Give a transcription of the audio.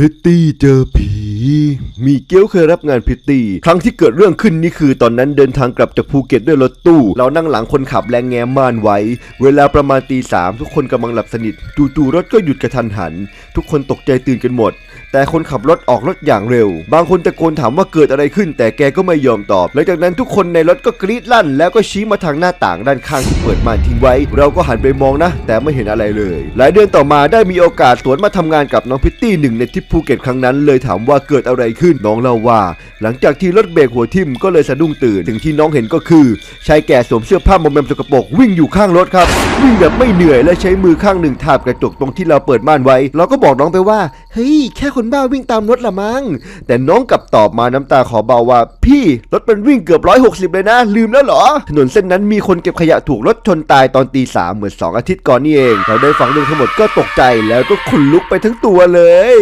ริตตี้เจอผี มีเกี้ยวเคยรับงานพริตตี้ ครั้งที่เกิดเรื่องขึ้นนี่คือตอนนั้นเดินทางกลับจากภูเก็ตด้วยรถตู้ เรานั่งหลังคนขับแรงแง้มม่านไว้ เวลาประมาณตีสามทุกคนกำลังหลับสนิทจู่ๆรถก็หยุดกระทันหัน ทุกคนตกใจตื่นกันหมด แต่คนขับรถออกรถอย่างเร็ว บางคนตะโกนถามว่าเกิดอะไรขึ้น แต่แกก็ไม่ยอมตอบหลังจากนั้นทุกคนในรถก็กรีดลั่น แล้วก็ชี้มาทางหน้าต่างด้านข้างที่เปิดม่านทิ้งไว้ เราก็หันไปมองนะ แต่ไม่เห็นอะไรเลย หลายเดือนต่อมาได้มีโอกาสสวนมาทำงานกับน้องพิตตี้หนึ่งในทริปภูเก็ตครั้งนั้นเลยถามว่าเกิดอะไรขึ้นน้องเล่าว่า หลังจากที่รถเบรกหัวทิ่มก็เลยสะดุ้งตื่นสิ่งที่น้องเห็นก็คือชายแก่สวมเสื้อผ้ามอมแมมสกปรกวิ่งอยู่ข้างรถครับ วิ่งแบบไม่เหนื่อยและใช้มือข้างหนึ่งทาบกระจกตรงที่เราเปิดม่านไว้ เราก็บอกน้องไปว่าเฮ้ยแค่คนบ้าวิ่งตามรถละมั้งแต่น้องกลับตอบมาน้ำตาขอเบาว่า พี่รถมันวิ่งเกือบร้อยหกสิบเลยนะ ลืมแล้วเหรอถนนเส้นนั้นมีคนเก็บขยะถูกรถชนตายตอนตีสามเหมือนสองอาทิตย์ก่อนนี่เอง เราได้ฟังเรื่องทั้งหมดก็ตกใจแล้วก็ขนลุกไปทั้งตัวเลย